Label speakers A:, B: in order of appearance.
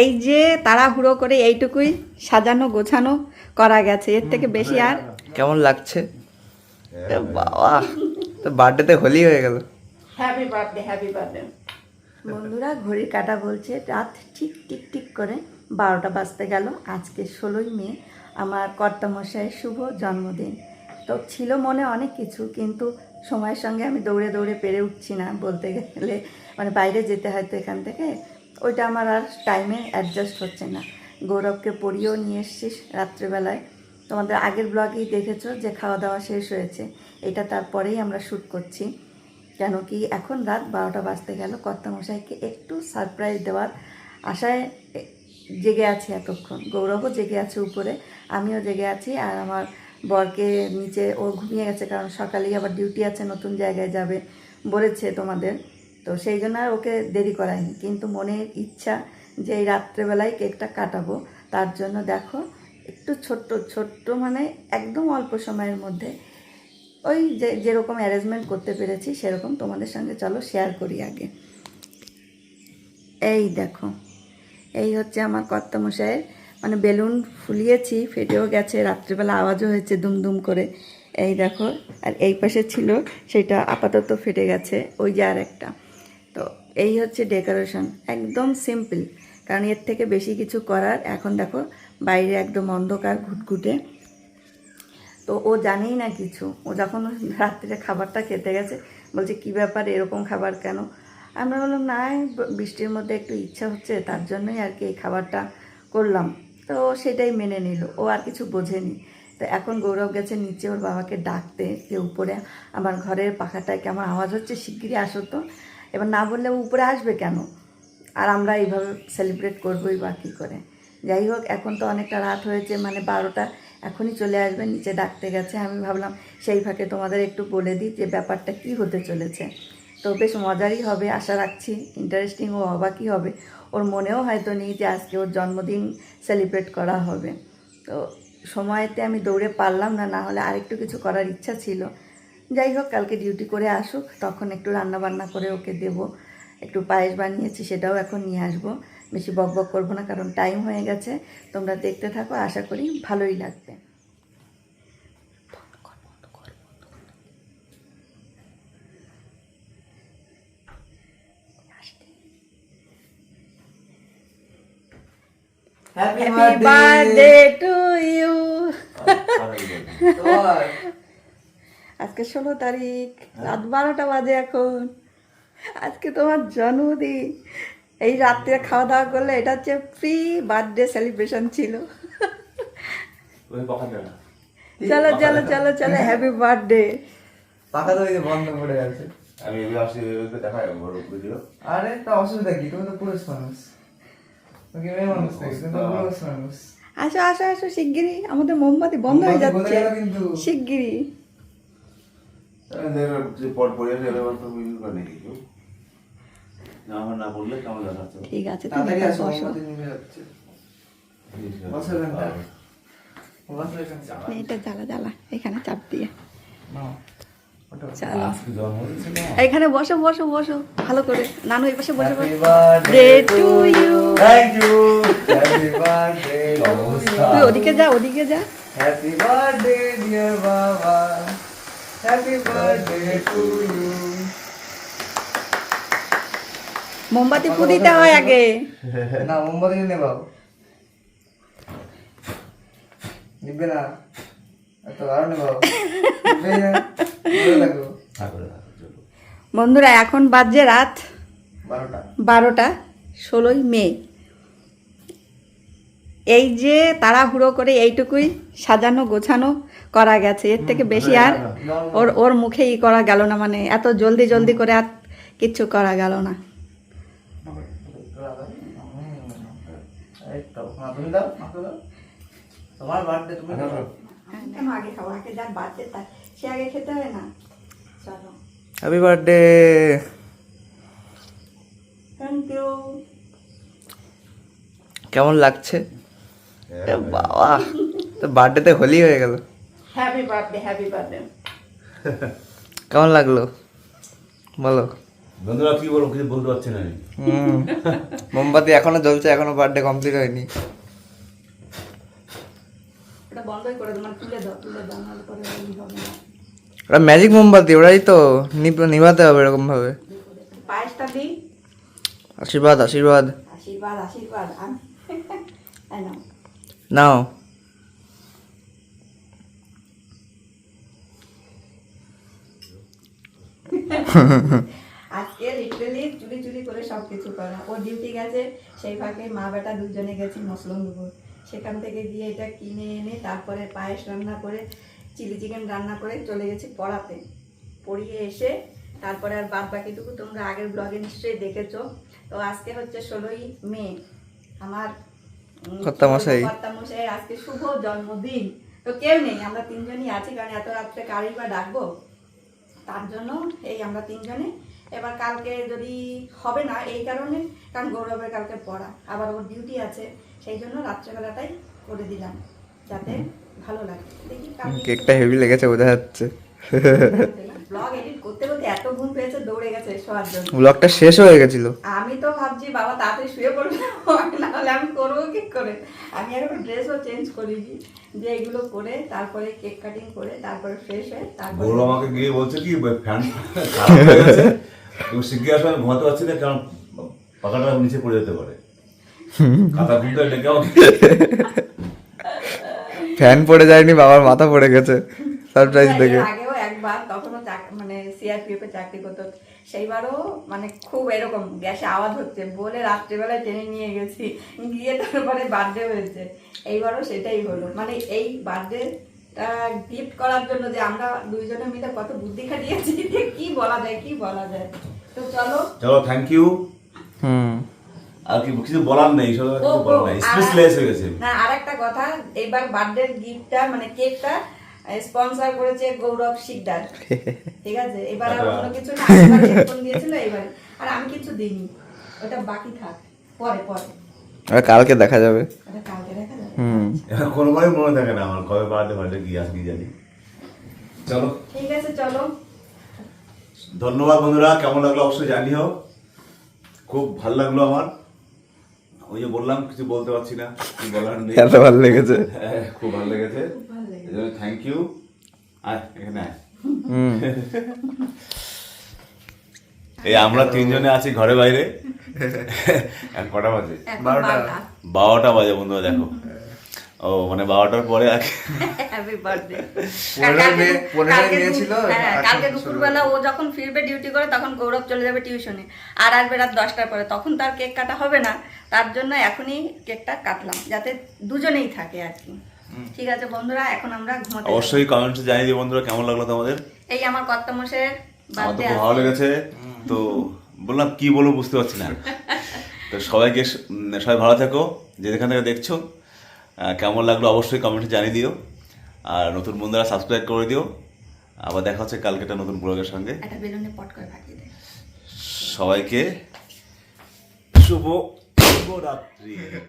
A: এই যে তাড়াহুড়ো করে এইটুকুই সাজানো গোছানো করা গেছে। এর থেকে বেশি আর
B: কেমন লাগছে? এ বাবা তো বার্থডেতে হোলি হয়ে গেল।
A: হ্যাপি বার্থডে হ্যাপি বার্থডে বন্ধুরা ঘড়ির কাটা বলছে রাত ঠিক টিক টিক করে বারোটা বাজতে গেল। আজকে ষোলোই মে আমার কর্তামশাইয়ের শুভ জন্মদিন। তো ছিল মনে অনেক কিছু কিন্তু সময়ের সঙ্গে আমি দৌড়ে দৌড়ে পেরে উঠছি না বলতে গেলে। মানে বাইরে যেতে হয়তো এখান থেকে। ওইটা আমার আর টাইমে অ্যাডজাস্ট হচ্ছে না। গৌরবকে পড়িয়েও নিয়ে এসছিস রাত্রেবেলায়। তোমাদের আগের ব্লগেই দেখেছ যে খাওয়া দাওয়া শেষ হয়েছে? এটা তারপরেই আমরা শ্যুট করছি। কেন কি এখন রাত বারোটা বাজতে গেল। কর্তামশাইকে একটু সারপ্রাইজ দেওয়ার আশায় জেগে আছি এতক্ষণ। গৌরবও জেগে আছে উপরে, আমিও জেগে আছি আর আমার বরকে নিচে ও ঘুমিয়ে গেছে কারণ সকালেই আবার ডিউটি আছে, নতুন জায়গায় যাবে বলেছে তোমাদের। তো সেই জন্য আর ওকে দেরি করায়নি। কিন্তু মনের ইচ্ছা যে এই রাত্রেবেলায় কেকটা কাটাবো, তার জন্য দেখো একটু ছোট্ট ছোট্ট মানে একদম অল্প সময়ের মধ্যে ওই যে যেরকম অ্যারেঞ্জমেন্ট করতে পেরেছি সেরকম তোমাদের সঙ্গে চলো শেয়ার করি আগে। এই দেখো, এই হচ্ছে আমার কর্তামশাইয়ের মানে বেলুন ফুলিয়েছি, ফেটেও গেছে, রাত্রিবেলা আওয়াজও হয়েছে দুমদুম করে। এই দেখো, আর এই পাশে ছিল, সেটা আপাতত ফেটে গেছে, ওই যে আর একটা। তো এই হচ্ছে ডেকোরেশন, একদম সিম্পল। কারণ এর থেকে বেশি কিছু করার এখন দেখো বাইরে একদম অন্ধকার ঘুটঘুটে। তো ও জানেই না কিছু। ও যখন রাত্রে খাবারটা খেতে গেছে, বলছে, কি ব্যাপার? এরকম খাবার কেন? আমরা বললাম না বৃষ্টির মধ্যে একটু ইচ্ছা হচ্ছে, তার জন্যই আর কি এই খাবারটা করলাম। তো সেটাই মেনে নিল। ও আর কিছু বোঝেনি। তো এখন গৌরব গেছে নিচে ওর বাবাকে ডাকতে, যে উপরে আমার ঘরের পাখাটায় কেমন আওয়াজ হচ্ছে? শিগগিরই আসো তো। এবার না বললে উপরে আসবে কেন? আর আমরা এইভাবে সেলিব্রেট করবোই বা কী করে? যাই হোক, এখন তো অনেকটা রাত হয়েছে মানে বারোটা, এখনই চলে আসবে, নিচে ডাকতে গেছে। আমি ভাবলাম, সেই ফাঁকে তোমাদের একটু বলে দিই যে ব্যাপারটা কি হতে চলেছে। তো বেশ মজারই হবে, আশা রাখছি। ইন্টারেস্টিং ও অবাকই হবে। ওর মনেও হয়তো নেই যে আজকে ওর জন্মদিন সেলিব্রেট করা হবে। তো সময়তে আমি দৌড়ে পারলাম না না হলে আরেকটু কিছু করার ইচ্ছা ছিল। যাই হোক কালকে ডিউটি করে আসুক তখন একটু রান্না বান্না করে ওকে দেব। একটু পায়েস বানিয়েছি সেটাও এখন নিয়ে আসব। বেশি বক বক করব না কারণ টাইম হয়ে গেছে। তোমরা দেখতে থাকো আশা করি ভালোই লাগবে।
B: Happy
A: happy birthday to you আজকে ষোলো তারিখ রাত বারোটা বাজে এখন। আজকে তোমার জন্মদিন। এই রাত্রে খাওয়া দাওয়া করলে এটা হচ্ছে প্রি বার্থডে সেলিব্রেশন ছিল। চলো চলো চলো চলো হ্যাপি বার্থডে
B: পাকা তো বন্ধ করে গেছে
C: আমি এগুলো দেখাই বড় ভিডিও
B: আরে তা অসুবিধা কি? তুমি তো পুরুষ মানুষ। মেয়ে মানুষ তুমি তো পুরুষ মানুষ।
A: আসো আসো আসো শিগগিরই। আমাদের মোমবাতি বন্ধ হয়ে যাচ্ছে।
B: হয়ে।
A: শিগগিরই। বসো।
B: এখানটা।
A: এটা জ্বালা জ্বালা। এখানে চাপ দিয়ে। বসো বসো বসো। ভালো করে। নানু এই পাশে বসে তুই ওদিকে যা ওদিকে যা।
B: হ্যাপি বার্থডে ডিয়ার বাবা হ্যাপি বার্থডে টু ইউ
A: মোমবাতি ফুদিতে হয় আগে।
B: না মোমবাতি নিবে নিবে না।
A: বন্ধুরা এখন বাজছে রাত
B: বারোটা
A: ষোলোই মে। এই যে তাড়াহুড়ো করে এইটুকুই সাজানো গোছানো করা গেছে। এর থেকে বেশি আর ওর ওর মুখে ই করা গেল না মানে এত জলদি জলদি করে আর কিচ্ছু করা গেল না। হয়
B: হ্যাপি বার্থডে
A: থ্যাংক ইউ
B: কেমন লাগছে? বাবা তো বার্থডেতে হোলি হয়ে গেল।
A: হ্যাপি বার্থডে হ্যাপি বার্থডে
B: কেমন লাগল? বলো।
C: বন্ধুরা কি বলব কিছু বলতে পারছি না
B: হুম। মোমবাতি এখনও জ্বলছে এখনও বার্থডে কমপ্লিট হয়নি।
A: মানে
B: ওরা ম্যাজিক মোমবাতি ওরাই তো নিব- নিভাতে হবে এরকম ভাবে আশীর্বাদ আশীর্বাদ।
A: আশীর্বাদ আশীর্বাদ নাও। আজকে লিটারেলি চুরি চুরি করে সব কিছু করা। ও ডিউটি গেছে, সেই ফাঁকে মা বেটা দুজনে গেছি মসলন্দপুর সেখান থেকে গিয়ে এটা কিনে এনে তারপরে পায়েস রান্না করে চিলি চিকেন রান্না করে চলে গেছি পড়াতে। পড়িয়ে এসে তারপরে আর বাদ বাকিটুকু তোমরা আগের ব্লগে নিশ্চয়ই দেখেছ। তো আজকে হচ্ছে ষোলোই মে। আমার উম,
B: কর্তামশাই।
A: আজকে শুভ জন্মদিন। তো কেউ নেই আমরা তিনজনই আছি কারণ এত রাত্রে কারই বা ডাকবো? তার জন্য এই আমরা তিনজনে। এবার কালকে যদি হবে না এই কারণে কারণ গৌরবের কালকে পড়া আবার ওর ডিউটি আছে সেই জন্য রাত্রেবেলাটাই করে দিলাম যাতে ভালো লাগে। দেখি
B: কেকটা হেভি লেগেছে বোঝা যাচ্ছে।
A: ব্লগ এডিট করতে করতে এত ঘুম পেয়েছে দৌড়ে গেছে শোয়ার জন্য।
B: ব্লগটা শেষ হয়ে গেছিল।
A: আমি তো ভাবছি বাবা তাড়াতাড়ি শুয়ে পড়বে আমি করব কি করে? আমি এখন ড্রেসও চেঞ্জ করিনি যে এগুলো করে তারপরে কেক কাটিং করে তারপরে ফ্রেশ হয়ে তারপরে
C: গৌরব আমাকে গিয়ে বলছে কি ফ্যান খারাপ হয়ে গেছে। তুমি শিগগির আসবে আমি ঘুমাতে পারছি না কারণ পাখাটা নিচে পড়ে যেতে পারে। কাঁথা ঘুমটা ডেকে
B: ফ্যান পড়ে যায়নি বাবার মাথা পড়ে গেছে। সারপ্রাইজ দেখে।
A: আগেও একবার তখনও সিআরপিএফ এ চাকরি করতো। সেইবারও মানে খুব এরকম গ্যাসে আওয়াজ হচ্ছে বলে রাত্রিবেলায় টেনে নিয়ে গেছি গিয়ে তারপরে বার্থডে হয়েছে। এইবারও সেটাই হলো। মানে এই বার্থডে গিফট করার জন্য যে আমরা দুইজনে মিলে কত বুদ্ধি খাটিয়েছি যে কি বলা যায় কি বলা যায়। তো চলো।
C: চলো থ্যাংক ইউ
B: হুম।
C: আর কি কিছু বলার নেই সব কিছু বলার নেই।
A: আর-
C: হয়ে গেছে।
A: না আরেকটা কথা এবার বার্থডে গিফটটা মানে কেকটা স্পন্সর করেছে গৌরব শিকদার। ঠিক আছে? এবার আর অন্য কিছু না হেডফোন দিয়েছিল এবার আর আমি কিছু দিইনি। ওটা বাকি থাক। পরে পরে।
B: আর কালকে দেখা যাবে।
A: কালকে দেখা যাবে।
B: হুম।
C: কোনোবারই মনে থাকে না আমার কবে বার্থডে আসবি জানি। চলো।
A: ঠিক আছে চলো।
C: ধন্যবাদ বন্ধুরা কেমন লাগল অবশ্যই জানিও। খুব ভালো লাগল আমার। ওই যে বললাম কিছু বলতে পারছি না কি বলার নেই।
B: ভালো লেগেছে।
C: হ্যাঁ, খুব ভালো লেগেছে। থ্যাংক ইউ আয় এখানে এই আমরা তিনজনে আছি ঘরে বাইরে। কটা বাজে।
B: বারোটা।
A: বারোটা।
C: বাজে বন্ধুরা দেখো। ও মানে বারোটার পরে
B: ছিল,
A: হ্যাঁ কালকে
B: শুরু
A: দুপুরবেলা ও যখন ফিরবে ডিউটি করে তখন গৌরব চলে যাবে টিউশনে আর আসবে রাত দশটার পরে। তখন তার কেক কাটা হবে না। তার জন্য এখনই কেকটা কাটলাম যাতে দুজনেই থাকে আর কি। ঠিক আছে বন্ধুরা এখন আমরা ঘুমাতে
C: অবশ্যই কমেন্টসে জানিয়ে দিও বন্ধুরা কেমন লাগল তোমাদের?
A: এই আমার কর্তামশের
C: আমার তো
A: বার্থডে
C: খুব ভালো লেগেছে। তো বললাম কি বলব বুঝতে পারছি না। তো সবাইকে সবাই ভালো থাকো যে যেখান থেকে দেখছ। কেমন লাগল অবশ্যই কমেন্টে জানিয়ে দিও। আর নতুন বন্ধুরা সাবস্ক্রাইব করে দিও। আবার দেখা হচ্ছে কালকে একটা নতুন ব্লগের সঙ্গে। সবাইকে শুভ শুভরাত্রি